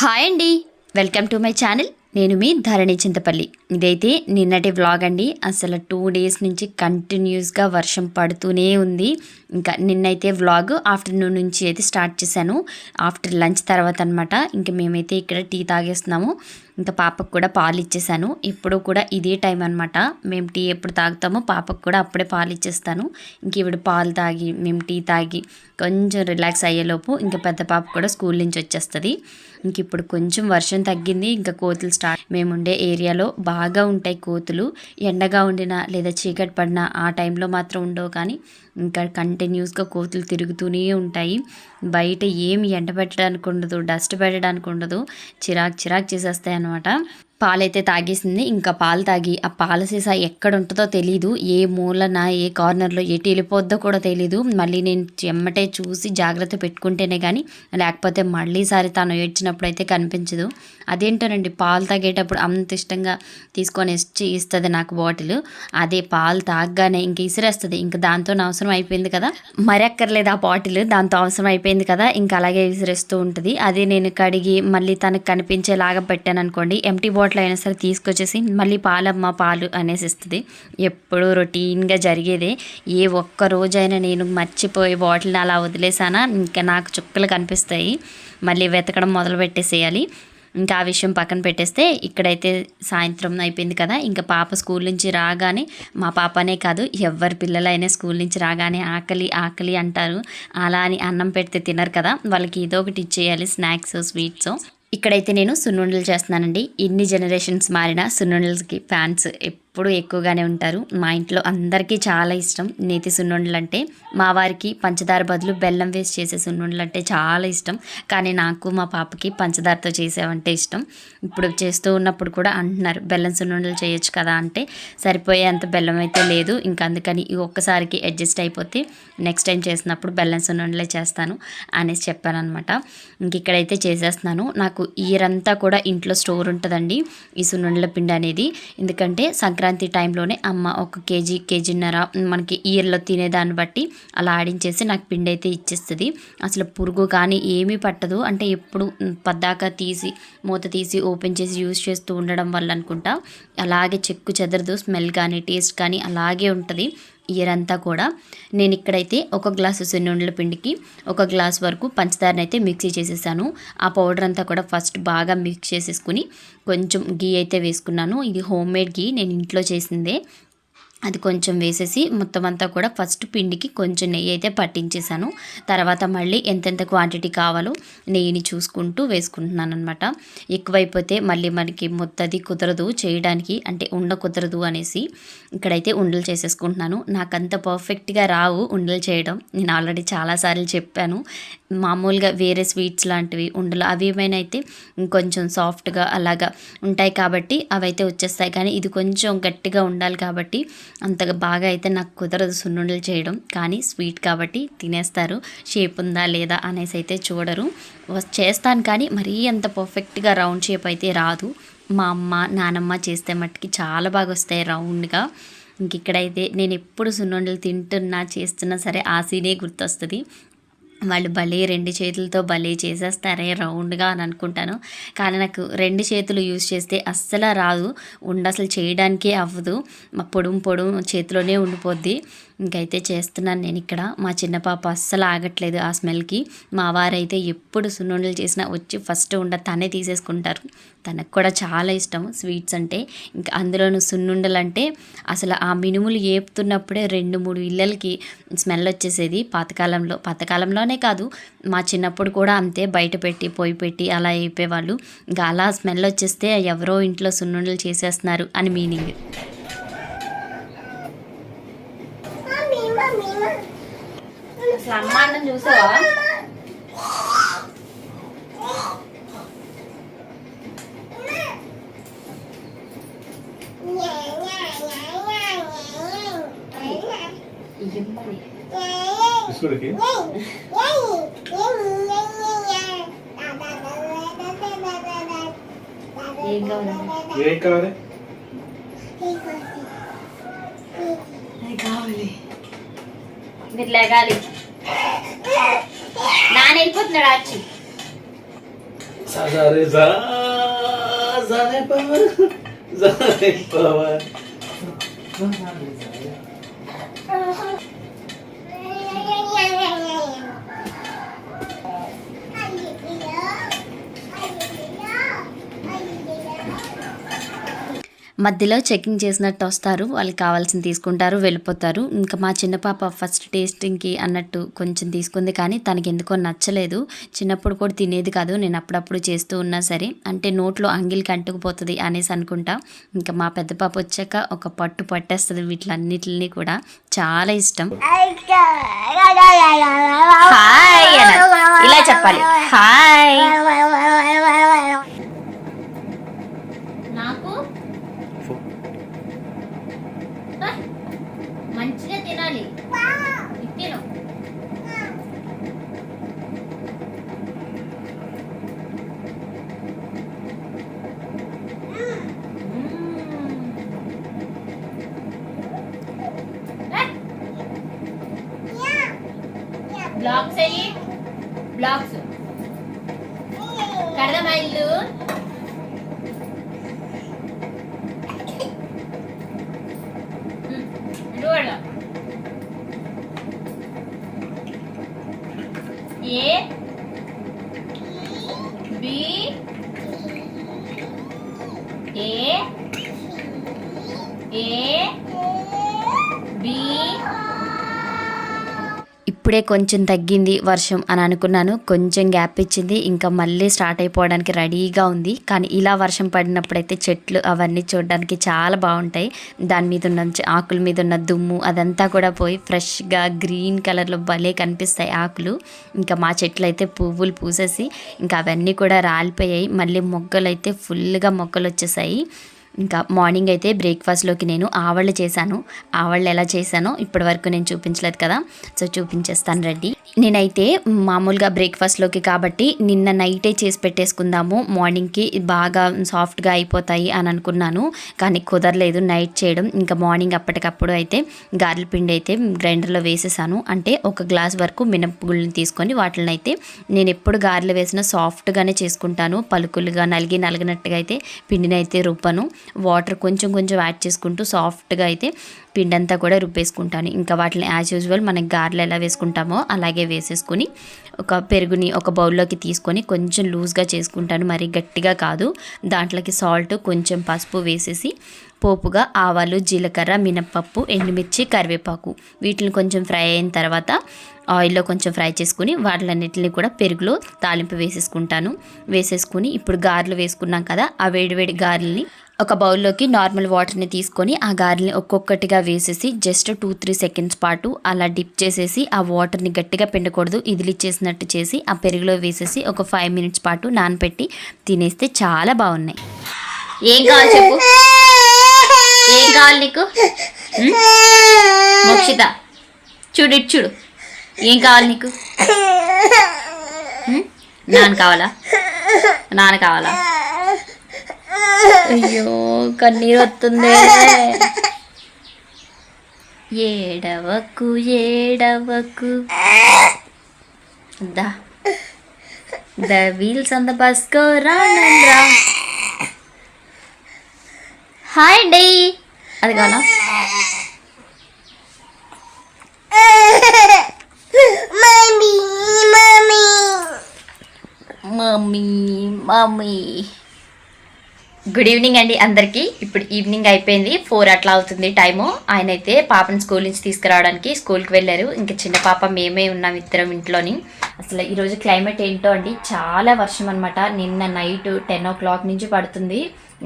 Hi అండి. Welcome to my channel. నేను మీ ధరణి చింతపల్లి. ఇదైతే నిన్నటి వ్లాగ్ అండి. అసలు టూ డేస్ నుంచి కంటిన్యూస్గా వర్షం పడుతూనే ఉంది. ఇంకా నిన్నైతే వ్లాగ్ ఆఫ్టర్నూన్ నుంచి అయితే స్టార్ట్ చేశాను. ఆఫ్టర్ లంచ్ తర్వాత అనమాట ఇంకా మేమైతే ఇక్కడ టీ తాగేస్తున్నాము. ఇంకా పాపకు కూడా పాలు ఇచ్చేసాను. ఇప్పుడు కూడా ఇదే టైం అనమాట మేము టీ ఎప్పుడు తాగుతామో పాపకు కూడా అప్పుడే పాలు ఇచ్చేస్తాను. ఇంక ఇవిడ పాలు తాగి మేము టీ తాగి కొంచెం రిలాక్స్ అయ్యేలోపు ఇంకా పెద్ద పాప కూడా స్కూల్ నుంచి వచ్చేస్తుంది. ఇంక ఇప్పుడు కొంచెం వర్షం తగ్గింది ఇంకా కోతులు స్టార్ట్ మేము ఉండే ఏరియాలో బాగా ఉంటాయి కోతులు. ఎండగా ఉండినా లేదా చీకటి పడినా ఆ టైంలో మాత్రం ఉండవు కానీ ఇంకా కంటిన్యూస్గా కోతులు తిరుగుతూనే ఉంటాయి. బయట ఏమి ఎండ పెట్టడానికి ఉండదు డస్ట్ పెట్టడానికి ఉండదు చిరాకు చిరాకు చేసేస్తాయి అనమాట పాలైతే తాగేసింది. ఇంకా పాలు తాగి ఆ పాల సీసా ఎక్కడ ఉంటుందో తెలీదు. ఏ మూలన ఏ కార్నర్లో ఎటు వెళ్ళిపోద్దో కూడా తెలీదు. మళ్ళీ నేను చెమ్మటే చూసి జాగ్రత్త పెట్టుకుంటేనే కానీ లేకపోతే మళ్ళీసారి తను ఏడ్చినప్పుడు అయితే కనిపించదు. అదేంటోనండి పాలు తాగేటప్పుడు అంత ఇష్టంగా తీసుకొని ఇచ్చి ఇస్తుంది నాకు బాటిల్. అదే పాలు తాగగానే ఇంక ఇసిరేస్తుంది. ఇంకా దాంతో నా అవసరం అయిపోయింది కదా. మరి ఆ బాటిల్ దాంతో అవసరం అయిపోయింది కదా. ఇంకా అలాగే విసిరేస్తూ ఉంటుంది. అదే నేను కడిగి మళ్ళీ తనకు కనిపించేలాగా పెట్టాను అనుకోండి ఎంటీ బాటిల్ అయినా సరే తీసుకొచ్చేసి మళ్ళీ పాలమ్మ పాలు అనేసి ఇస్తుంది ఎప్పుడూ రొటీన్గా జరిగేదే. ఏ ఒక్క రోజైనా నేను మర్చిపోయి బాటిల్ని అలా వదిలేసానా? ఇంకా నాకు చుక్కలు కనిపిస్తాయి. మళ్ళీ వెతకడం మొదలు పెట్టేసేయాలి. ఇంకా ఆ విషయం పక్కన పెట్టేస్తే ఇక్కడైతే సాయంత్రం అయిపోయింది కదా. ఇంకా పాప స్కూల్ నుంచి రాగానే మా పాపనే కాదు ఎవరి పిల్లలైనా స్కూల్ నుంచి రాగానే ఆకలి ఆకలి అంటారు. అలా అని అన్నం పెడితే తినరు కదా. వాళ్ళకి ఏదో ఒకటి ఇచ్చేయాలి స్నాక్స్ స్వీట్స్. ఇక్కడైతే నేను సున్నుండలు చేస్తున్నానండి. ఇన్ని జనరేషన్స్ మారిన సున్నుండలకి ఫ్యాన్స్ ఎప్పుడు ఎక్కువగానే ఉంటారు. మా ఇంట్లో అందరికీ చాలా ఇష్టం నేతి సున్నుండలు అంటే మా వారికి పంచదార బదులు బెల్లం వేసి చేసే సున్నుండలు అంటే చాలా ఇష్టం. కానీ నాకు మా పాపకి పంచదారతో చేసేవంటే ఇష్టం. ఇప్పుడు చేస్తూ ఉన్నప్పుడు కూడా అంటున్నారు బెల్లం సున్నుండలు చేయొచ్చు కదా అంటే. సరిపోయేంత బెల్లం అయితే లేదు. ఇంకా అందుకని ఈ ఒక్కసారికి అడ్జస్ట్ అయిపోతే నెక్స్ట్ టైం చేసినప్పుడు బెల్లం సున్నుండలే చేస్తాను అనేసి చెప్పాను అనమాట ఇంక ఇక్కడైతే చేసేస్తున్నాను. నాకు ఇయరంతా కూడా ఇంట్లో స్టోర్ ఉంటుందండి ఈ సున్నుండల పిండి అనేది. ఎందుకంటే సంక్రాంతి టైంలోనే అమ్మ ఒక కేజీ కేజీన్నర మనకి ఇయర్లో తినేదాన్ని బట్టి అలా ఆడించేసి నాకు పిండి అయితే ఇచ్చేస్తుంది. అసలు పురుగు కానీ ఏమీ పట్టదు. అంటే ఎప్పుడు పద్దాక తీసి మూత తీసి ఓపెన్ చేసి యూజ్ చేస్తూ ఉండడం వల్ల అనుకుంటా. అలాగే చెక్కు చెదరదు స్మెల్ కానీ టేస్ట్ కానీ అలాగే ఉంటుంది. ఇయర్ అంతా కూడా నేను ఇక్కడైతే ఒక గ్లాసు సున్నుండల పిండికి ఒక గ్లాస్ వరకు పంచదారని అయితే మిక్సీ చేసేసాను. ఆ పౌడర్ అంతా కూడా ఫస్ట్ బాగా మిక్స్ చేసేసుకుని కొంచెం గీ అయితే వేసుకున్నాను. ఇది హోమ్ మేడ్ గీ. నేను ఇంట్లో చేసిందే. అది కొంచెం వేసేసి మొత్తం అంతా కూడా ఫస్ట్ పిండికి కొంచెం నెయ్యి అయితే పట్టించేసాను తర్వాత మళ్ళీ ఎంతెంత క్వాంటిటీ కావాలో నెయ్యిని చూసుకుంటూ వేసుకుంటున్నాను అనమాట ఎక్కువైపోతే మళ్ళీ మనకి మొత్తది కుదరదు చేయడానికి అంటే ఉండ కుదరదు అనేసి ఇక్కడైతే ఉండలు చేసేసుకుంటున్నాను. నాకంత పర్ఫెక్ట్గా రావు ఉండలు చేయడం. నేను ఆల్రెడీ చాలాసార్లు చెప్పాను. మామూలుగా వేరే స్వీట్స్ లాంటివి ఉండలు అవి ఏమైనా అయితే కొంచెం సాఫ్ట్గా అలాగా ఉంటాయి కాబట్టి అవైతే వచ్చేస్తాయి. కానీ ఇది కొంచెం గట్టిగా ఉండాలి కాబట్టి అంతగా బాగా అయితే నాకు కుదరదు సున్నుండలు చేయడం. కానీ స్వీట్ కాబట్టి తినేస్తారు. షేప్ ఉందా లేదా అనేసి అయితే చూడరు. చేస్తాను కానీ మరీ అంత పర్ఫెక్ట్గా రౌండ్ షేప్ అయితే రాదు. మా అమ్మ నానమ్మ చేస్తే మట్టుకి చాలా బాగా వస్తాయి రౌండ్గా. ఇంక ఇక్కడైతే నేను ఎప్పుడు సున్నుండలు తింటున్నా చేస్తున్నా సరే ఆ సీనే గుర్తొస్తుంది. వాళ్ళు భలే రెండు చేతులతో భలే చేసేస్తారే రౌండ్గా అని అనుకుంటాను. కానీ నాకు రెండు చేతులు యూజ్ చేస్తే అస్సలు రాదు. ఉండ అసలు చేయడానికే అవ్వదు. మా పొడుము పొడుము చేతిలోనే ఉండిపోద్ది. ఇంకైతే చేస్తున్నాను నేను ఇక్కడ. మా చిన్న పాప అస్సలు ఆగట్లేదు ఆ స్మెల్కి. మా వారైతే ఎప్పుడు సున్నుండలు చేసినా వచ్చి ఫస్ట్ ఉండ తనే తీసేసుకుంటారు. తనకు కూడా చాలా ఇష్టం స్వీట్స్ అంటే. ఇంకా అందులోనూ సున్నుండలు అంటే అసలు ఆ మినుములు ఏపుతున్నప్పుడే రెండు మూడు ఇళ్ళకి స్మెల్ వచ్చేసేది పాతకాలంలో. పాతకాలంలోనే కాదు మా చిన్నప్పుడు కూడా అంతే బయట పెట్టి పొయ్యి పెట్టి అలా వేపేవాళ్ళు ఇంకా అలా స్మెల్ వచ్చేస్తే ఎవరో ఇంట్లో సున్నుండలు చేసేస్తున్నారు అని మీనింగ్. అసలు అమ్మ అన్నం చూసావా? బిస్కుట్కి ఏం కావాలి? ఏం కావాలి? మీరు లేగాలి నాన్న వెళ్ళిపోతున్నాడు వచ్చి సా సా రే సా సా రే పవ సా రే పవ మధ్యలో చెకింగ్ చేసినట్టు వస్తారు. వాళ్ళకి కావాల్సింది తీసుకుంటారు వెళ్ళిపోతారు. ఇంకా మా చిన్న పాప ఫస్ట్ టేస్టింగ్కి అన్నట్టు కొంచెం తీసుకుంది కానీ తనకి ఎందుకో నచ్చలేదు. చిన్నప్పుడు కూడా తినేది కాదు. నేను అప్పుడప్పుడు చేస్తూ ఉన్నా సరే అంటే నోట్లో అంగిలికి అంటుకుపోతుంది అనేసి అనుకుంటా. ఇంకా మా పెద్ద పాప వచ్చాక ఒక పట్టు పట్టేస్తుంది వీటిలన్నిటిని కూడా. చాలా ఇష్టం. హాయ్ ఇలా చెప్పాలి. హాయ్ నాకు మంచిగా తినాలి తిను బ్లాక్స్ అయ్యి బ్లాక్స్ కడదమా ఇల్లు చూడ A B A A B అప్పుడే కొంచెం తగ్గింది వర్షం అని అనుకున్నాను. కొంచెం గ్యాప్ ఇచ్చింది. ఇంకా మళ్ళీ స్టార్ట్ అయిపోవడానికి రెడీగా ఉంది. కానీ ఇలా వర్షం పడినప్పుడైతే చెట్లు అవన్నీ చూడడానికి చాలా బాగుంటాయి. దాని మీద ఉన్న ఆకుల మీద ఉన్న దుమ్ము అదంతా కూడా పోయి ఫ్రెష్గా గ్రీన్ కలర్లో భలే కనిపిస్తాయి ఆకులు. ఇంకా మా చెట్లు అయితే పువ్వులు పూసేసి ఇంకా అవన్నీ కూడా రాలిపోయాయి. మళ్ళీ మొగ్గలు అయితే ఫుల్గా మొగ్గలు వచ్చేసాయి ఇంకా మార్నింగ్ అయితే బ్రేక్ఫాస్ట్లోకి నేను ఆవళ్ళు చేశాను. ఆవళ్ళు ఎలా చేశానో ఇప్పటి వరకు నేను చూపించలేదు కదా. సో చూపించేస్తాను రెడ్డి నేనైతే మామూలుగా బ్రేక్ఫాస్ట్లోకి కాబట్టి నిన్న నైటే చేసి పెట్టేసుకుందాము. మార్నింగ్కి బాగా సాఫ్ట్గా అయిపోతాయి అని అనుకున్నాను. కానీ కుదరలేదు నైట్ చేయడం. ఇంకా మార్నింగ్ అప్పటికప్పుడు అయితే గారెల పిండి అయితే గ్రైండర్లో వేసేసాను. అంటే ఒక గ్లాస్ వరకు మినపగుళ్ళని తీసుకొని వాటిని అయితే నేను ఎప్పుడు గారెలు వేసినా సాఫ్ట్గానే చేసుకుంటాను. పలుకులుగా నలిగి నలిగినట్టుగా అయితే పిండిని అయితే రుబ్బను. వాటర్ కొంచెం కొంచెం యాడ్ చేసుకుంటూ సాఫ్ట్గా అయితే పిండి అంతా కూడా రుబ్బేసుకుంటాను. ఇంకా వాటిని యాజ్ యూజువల్ మనకి గారెలు ఎలా వేసుకుంటామో అలాగే వేసేసుకొని ఒక పెరుగుని ఒక బౌల్లోకి తీసుకొని కొంచెం లూజ్గా చేసుకుంటాను. మరి గట్టిగా కాదు. దాంట్లోకి సాల్ట్ కొంచెం పసుపు వేసేసి పోపుగా ఆవాలు జీలకర్ర మినప్పప్పు ఎండుమిర్చి కరివేపాకు వీటిని కొంచెం ఫ్రై అయిన తర్వాత ఆయిల్లో కొంచెం ఫ్రై చేసుకుని వాటిలన్నిటిని కూడా పెరుగులో తాలింపు వేసేసుకుంటాను. వేసేసుకుని ఇప్పుడు గారెలు వేసుకున్నాం కదా ఆ వేడివేడి గారెల్ని ఒక బౌల్లోకి నార్మల్ వాటర్ని తీసుకొని ఆ గారెని ఒక్కొక్కటిగా వేసేసి జస్ట్ టూ త్రీ సెకండ్స్ పాటు అలా డిప్ చేసేసి ఆ వాటర్ని గట్టిగా పిండకూడదు. ఇదిలిచ్చేసినట్టు చేసి ఆ పెరుగులో వేసేసి ఒక ఫైవ్ మినిట్స్ పాటు నానపెట్టి తినేస్తే చాలా బాగున్నాయి. ఏం కావాలి చెప్పు? ఏం కావాలి నీకు? మోక్షిత చూడు ఇటు చూడు. ఏం కావాలి నీకు? నాన్న కావాలా? నాన్న కావాలా? అయ్యో కన్నీరు వస్తుంది ఏడవకు ఏడవకు. దా. The wheels on the bus go round and round hi అండి. అది కావాలా? mommy. Mummy mummy. Good evening అండి అందరికీ. ఇప్పుడు ఈవినింగ్ అయిపోయింది. ఫోర్ అట్లా అవుతుంది టైము ఆయన అయితే పాపని స్కూల్ నుంచి తీసుకురావడానికి స్కూల్కి వెళ్ళారు. ఇంకా చిన్న పాప మేమే ఉన్నాం ఇద్దరం ఇంట్లోని. అసలు ఈరోజు క్లైమేట్ ఏంటో అండి చాలా వర్షం అనమాట నిన్న నైట్ టెన్ ఓ క్లాక్ నుంచి పడుతుంది.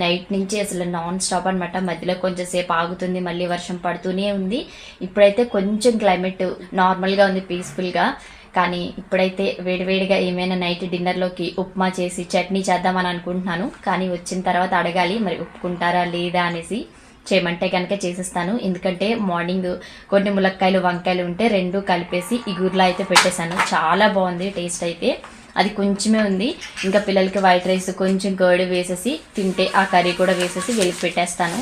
నైట్ నుంచి అసలు నాన్ స్టాప్ అనమాట మధ్యలో కొంచెం సేపు ఆగుతుంది మళ్ళీ వర్షం పడుతూనే ఉంది. ఇప్పుడైతే కొంచెం క్లైమేట్ నార్మల్గా ఉంది పీస్ఫుల్గా కానీ ఇప్పుడైతే వేడివేడిగా ఏమైనా నైట్ డిన్నర్లోకి ఉప్మా చేసి చట్నీ చేద్దామని అనుకుంటున్నాను. కానీ వచ్చిన తర్వాత అడగాలి మరి ఒప్పుకుంటారా లేదా అనేసి చేయమంటే కనుక చేసేస్తాను. ఎందుకంటే మార్నింగ్ కొన్ని ములక్కాయలు వంకాయలు ఉంటే రెండు కలిపేసి ఇగుర్లా అయితే పెట్టేశాను. చాలా బాగుంది టేస్ట్ అయితే. అది కొంచెమే ఉంది. ఇంకా పిల్లలకి వైట్ రైస్ కొంచెం కర్డ్ వేసేసి తింటే ఆ కర్రీ కూడా వేసేసి వెళ్ళి పెట్టేస్తాను.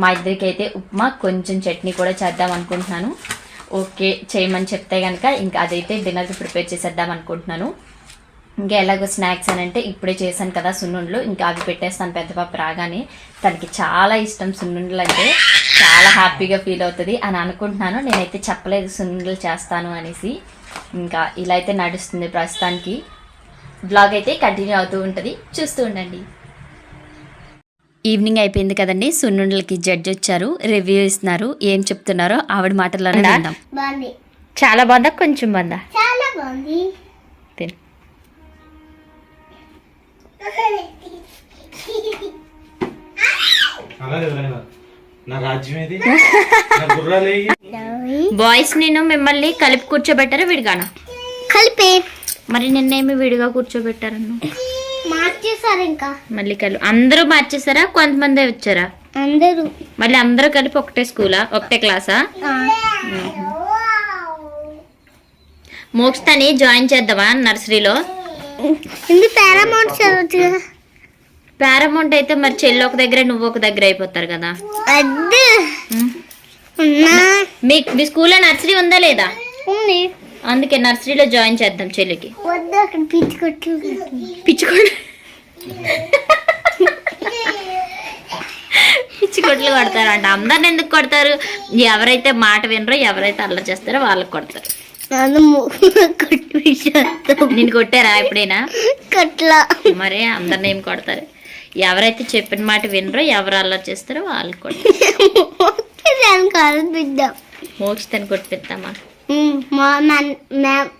మా ఇద్దరికి అయితే ఉప్మా కొంచెం చట్నీ కూడా చేద్దాం అనుకుంటున్నాను. ఓకే చేయమని చెప్తే కనుక ఇంకా అదైతే డిన్నర్కి ప్రిపేర్ చేసేద్దాం అనుకుంటున్నాను. ఇంకా ఎలాగో స్నాక్స్ అని అంటే ఇప్పుడే చేశాను కదా సున్నుండ్లు ఇంకా అవి పెట్టేస్తాను పెద్ద పాప రాగానే. తనకి చాలా ఇష్టం సున్నుండ్లు అంటే చాలా హ్యాపీగా ఫీల్ అవుతుంది అని అనుకుంటున్నాను. నేనైతే చెప్పలేదు సున్నుండ్లు చేస్తాను అనేసి. ఇంకా ఇలా అయితే నడుస్తుంది ప్రస్తుతానికి. బ్లాగ్ అయితే కంటిన్యూ అవుతూ ఉంటుంది. చూస్తూ ఉండండి. ఈవినింగ్ అయిపోయింది కదండి. సున్నుండలకి జడ్జి వచ్చారు. రివ్యూ ఇస్తున్నారు. ఏం చెప్తున్నారో ఆవిడ మాటల్లోనే విందాం. బాగుంది. చాలా బాగుందా? కొంచెం బాగుందా? చాలా బాగుంది. తిను. అలాగే ఎవరైనా నా రాజ్యం ఏది? నా గుర్రాలు ఏవి? బాయ్స్ నేను మిమ్మల్ని కలిపి కూర్చోబెట్టారా విడిగానా? కలిపి. మరి నిన్నేమి విడిగా కూర్చోబెట్టారన్ను? మార్చేసారు ఇంకా. మళ్ళీ కలిపి అందరూ మార్చేసారా కొంతమందే వచ్చారా? అందరూ. మళ్ళీ అందరూ కలిపి ఒకటే స్కూలా? ఒకటే క్లాసా? మోక్షతని జాయిన్ చేద్దామా నర్సరీలో? పారామౌంట్ అయితే మరి చెల్లి ఒక దగ్గర నువ్వు ఒక దగ్గర అయిపోతారు కదా? మీ మీ స్కూల్లో నర్సరీ ఉందా లేదా? ఉంది. అందుకే నర్సరీలో జాయిన్ చేద్దాం చెల్లికి. అక్కడ పిచ్చి కొట్లు కొడతారంట. అందరిని ఎందుకు కొడతారు? ఎవరైతే మాట వినరో ఎవరైతే అల్ల చేస్తారో వాళ్ళకి కొడతారు. నేను కొట్టారా ఎప్పుడైనా? కట్ల. మరి అందరిని ఏం కొడతారు? ఎవరైతే చెప్పిన మాట వినరో ఎవరు అల్లరి చేస్తారో వాళ్ళకి కొడతారు. దానికి ఆలోచిద్దాం మోక్షతని కొట్టిస్తామా మా మ్యామ్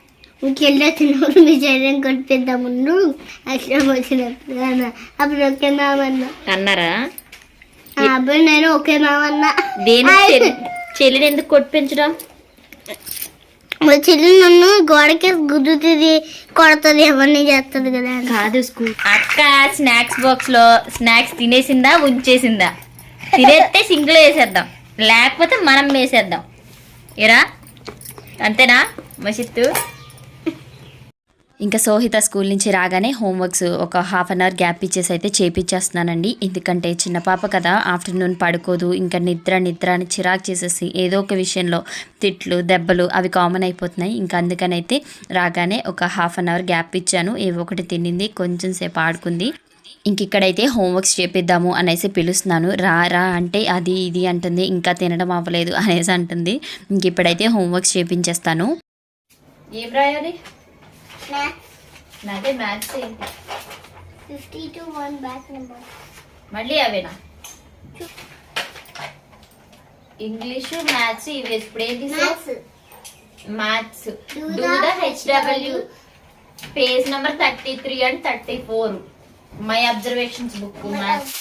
ఇంకెళ్ళి వచ్చినప్పుడు మీ శరీరం కొట్టిద్దాం ముందు అక్షరం వచ్చినప్పుడు అన్న అప్పుడు ఓకే మ్యామ్ అన్న అన్నారా? అప్పుడు నేను ఓకే మ్యామ్ అన్న దేని చెల్లి చెల్లిని ఎందుకు కొట్టించడం మా చెల్లి నన్ను గోడకి గుద్దుతుంది కొడుతుంది ఎవరిని చేస్తుంది కదా. కాదు స్కూల్. అక్క స్నాక్స్ బాక్స్లో స్నాక్స్ తినేసిందా ఉంచేసిందా? తినేస్తే సింగిల్ వేసేద్దాం. లేకపోతే మనం వేసేద్దాం. ఏరా? అంతేనా మసిత్తు? ఇంకా సోహిత స్కూల్ నుంచి రాగానే హోంవర్క్స్ ఒక హాఫ్ అన్ అవర్ గ్యాప్ ఇచ్చేసి అయితే చేపించేస్తున్నానండి ఎందుకంటే చిన్న పాప కదా ఆఫ్టర్నూన్ పడుకోదు ఇంకా నిద్ర నిద్ర అని చిరాకు చేసేసి ఏదో ఒక విషయంలో తిట్లు దెబ్బలు అవి కామన్ అయిపోతున్నాయి. ఇంకా అందుకనైతే రాగానే ఒక హాఫ్ అన్ అవర్ గ్యాప్ ఇచ్చాను. ఏవో ఒకటి తినింది కొంచెం సేపు ఆడుకుంది. ఇంక ఇక్కడైతే హోంవర్క్స్ చేపిద్దాము అనేసి పిలుస్తున్నాను. రా రా అంటే అది ఇది అంటుంది ఇంకా తినడం అవ్వలేదు అనేసి అంటుంది. ఇంక ఇప్పుడైతే హోంవర్క్స్ చేపించేస్తాను. ఏం రాయాలి? నాదే maths fifty two one back number మళ్ళీ అవేనా? ఇంగ్లీషు మ్యాథ్స్ ఇవి ఇప్పుడు ఏంటి maths do the HW page number thirty three and thirty four my observations book maths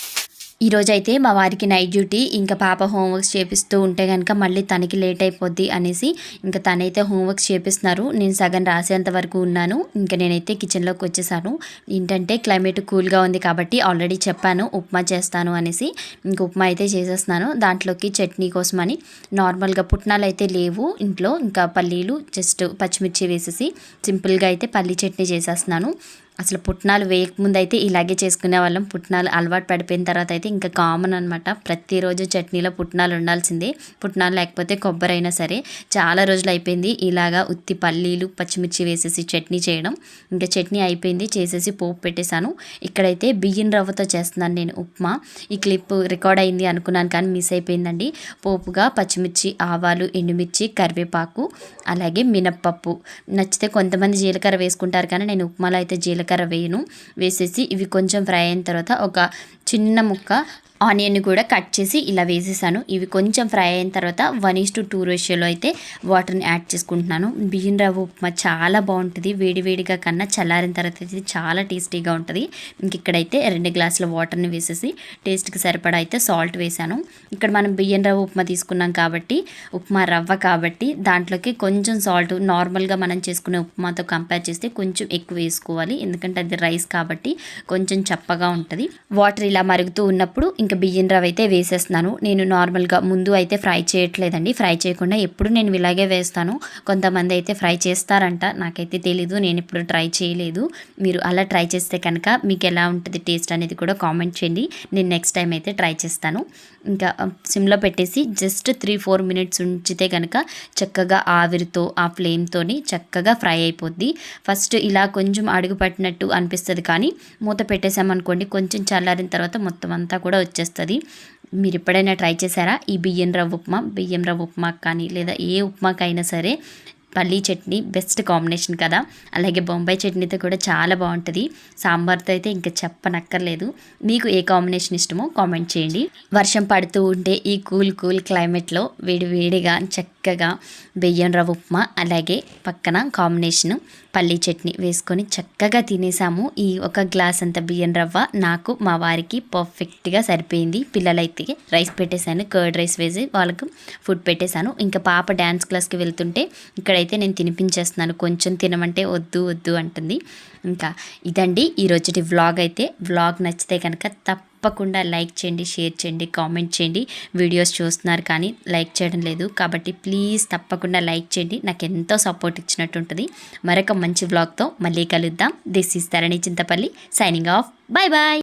ఈరోజైతే అయితే మా వారికి నైట్ డ్యూటీ ఇంకా పాప హోంవర్క్స్ చేపిస్తూ ఉంటే కనుక మళ్ళీ తనకి లేట్ అయిపోద్ది అనేసి ఇంకా తనైతే హోంవర్క్స్ చేపిస్తున్నారు. నేను సగం రాసేంత వరకు ఉన్నాను. ఇంకా నేనైతే కిచెన్లోకి వచ్చేసాను. ఏంటంటే క్లైమేట్ కూల్గా ఉంది కాబట్టి ఆల్రెడీ చెప్పాను ఉప్మా చేస్తాను అనేసి ఇంక ఉప్మా అయితే చేసేస్తున్నాను. దాంట్లోకి చట్నీ కోసమని నార్మల్గా పుట్నాలు అయితే లేవు ఇంట్లో. ఇంకా పల్లీలు జస్ట్ పచ్చిమిర్చి వేసేసి సింపుల్గా అయితే పల్లీ చట్నీ చేసేస్తున్నాను. అసలు పుట్నాలు వేయకముందు అయితే ఇలాగే చేసుకునే వాళ్ళం పుట్నాలు అలవాటు పడిపోయిన తర్వాత అయితే ఇంకా కామన్ అనమాట ప్రతిరోజు చట్నీలో పుట్నాలు ఉండాల్సిందే. పుట్నాలు లేకపోతే కొబ్బరి అయినా సరే. చాలా రోజులు అయిపోయింది ఇలాగా ఉత్తి పల్లీలు పచ్చిమిర్చి వేసేసి చట్నీ చేయడం. ఇంకా చట్నీ అయిపోయింది. చేసేసి పోపు పెట్టేశాను. ఇక్కడైతే బియ్యం రవ్వతో చేస్తున్నాను నేను ఉప్మా. ఈ క్లిప్ రికార్డ్ అయింది అనుకున్నాను కానీ మిస్ అయిపోయిందండి. పోపుగా పచ్చిమిర్చి ఆవాలు ఎండుమిర్చి కరివేపాకు అలాగే మినప్పప్పు. నచ్చితే కొంతమంది జీలకర్ర వేసుకుంటారు కానీ నేను ఉప్మాలో అయితే జీలకర్ర వేయను వేసేసి ఇవి కొంచెం ఫ్రై అయిన తర్వాత ఒక చిన్న ముక్క ఆనియన్ కూడా కట్ చేసి ఇలా వేసేసాను. ఇవి కొంచెం ఫ్రై అయిన తర్వాత వన్ ఈస్ టు టూ రేషియోలో అయితే వాటర్ని యాడ్ చేసుకుంటున్నాను. బియ్యం రవ్వ ఉప్మా చాలా బాగుంటుంది. వేడివేడిగా కన్నా చల్లారిన తర్వాత అయితే చాలా టేస్టీగా ఉంటుంది. ఇంక ఇక్కడైతే రెండు గ్లాసుల వాటర్ని వేసేసి టేస్ట్కి సరిపడా అయితే సాల్ట్ వేసాను. ఇక్కడ మనం బియ్యం రవ్వ ఉప్మా తీసుకున్నాం కాబట్టి ఉప్మా రవ్వ కాబట్టి దాంట్లోకి కొంచెం సాల్ట్ నార్మల్గా మనం చేసుకునే ఉప్మాతో కంపేర్ చేస్తే కొంచెం ఎక్కువ వేసుకోవాలి. ఎందుకంటే అది రైస్ కాబట్టి కొంచెం చప్పగా ఉంటుంది. వాటర్ ఇలా మరుగుతూ ఉన్నప్పుడు ఇంకా బియ్యం రవ్వ అయితే వేసేస్తున్నాను. నేను నార్మల్గా ముందు అయితే ఫ్రై చేయట్లేదండి. ఫ్రై చేయకుండా ఎప్పుడు నేను ఇలాగే వేస్తాను. కొంతమంది అయితే ఫ్రై చేస్తారంట. నాకైతే తెలీదు. నేను ఇప్పుడు ట్రై చేయలేదు. మీరు అలా ట్రై చేస్తే కనుక మీకు ఎలా ఉంటుంది టేస్ట్ అనేది కూడా కామెంట్ చేయండి. నేను నెక్స్ట్ టైం అయితే ట్రై చేస్తాను. ఇంకా సిమ్లో పెట్టేసి జస్ట్ త్రీ ఫోర్ మినిట్స్ ఉంచితే కనుక చక్కగా ఆవిరితో ఆ ఫ్లేమ్తోని చక్కగా ఫ్రై అయిపోద్ది. ఫస్ట్ ఇలా కొంచెం అడుగు పట్టినట్టు అనిపిస్తుంది కానీ మూత పెట్టేసామనుకోండి కొంచెం చల్లారిన తర్వాత మొత్తం అంతా కూడా వచ్చేస్తుంది. మీరు ఎప్పుడైనా ట్రై చేశారా? ఈ బియ్యం రవ్వ ఉప్మా? బియ్యం రవ్వ ఉప్మా కానీ లేదా ఏ ఉప్మాకైనా సరే పల్లీ చట్నీ బెస్ట్ కాంబినేషన్ కదా. అలాగే బొంబాయి చట్నీతో కూడా చాలా బాగుంటుంది. సాంబార్తో అయితే ఇంకా చెప్పనక్కర్లేదు. మీకు ఏ కాంబినేషన్ ఇష్టమో కామెంట్ చేయండి. వర్షం పడుతూ ఉంటే ఈ కూల్ కూల్ క్లైమేట్లో వేడి వేడిగా చక్కగా బియ్యం రవ్వ ఉప్మా అలాగే పక్కన కాంబినేషన్ పల్లీ చట్నీ వేసుకొని చక్కగా తినేసాము. ఈ ఒక గ్లాస్ అంత బియ్యం రవ్వ నాకు మా వారికి పర్ఫెక్ట్గా సరిపోయింది. పిల్లలైతే రైస్ పెట్టేశాను కర్డ్ రైస్ వేసి వాళ్ళకు ఫుడ్ పెట్టేశాను. ఇంకా పాప డ్యాన్స్ క్లాస్కి వెళ్తుంటే ఇక్కడైతే నేను తినిపించేస్తున్నాను. కొంచెం తినమంటే వద్దు వద్దు అంటుంది. ఇంకా ఇదండి ఈరోజుటి వ్లాగ్ అయితే. వ్లాగ్ నచ్చితే కనుక తప్పకుండా లైక్ చేయండి షేర్ చేయండి కామెంట్ చేయండి. వీడియోస్ చూస్తున్నారు కానీ లైక్ చేయడం లేదు. కాబట్టి ప్లీజ్ తప్పకుండా లైక్ చేయండి. నాకు ఎంతో సపోర్ట్ ఇచ్చినట్టు ఉంటుంది. మరొక మంచి వ్లాగ్తో మళ్ళీ కలుద్దాం. This is Tharani Chintapalli signing off bye bye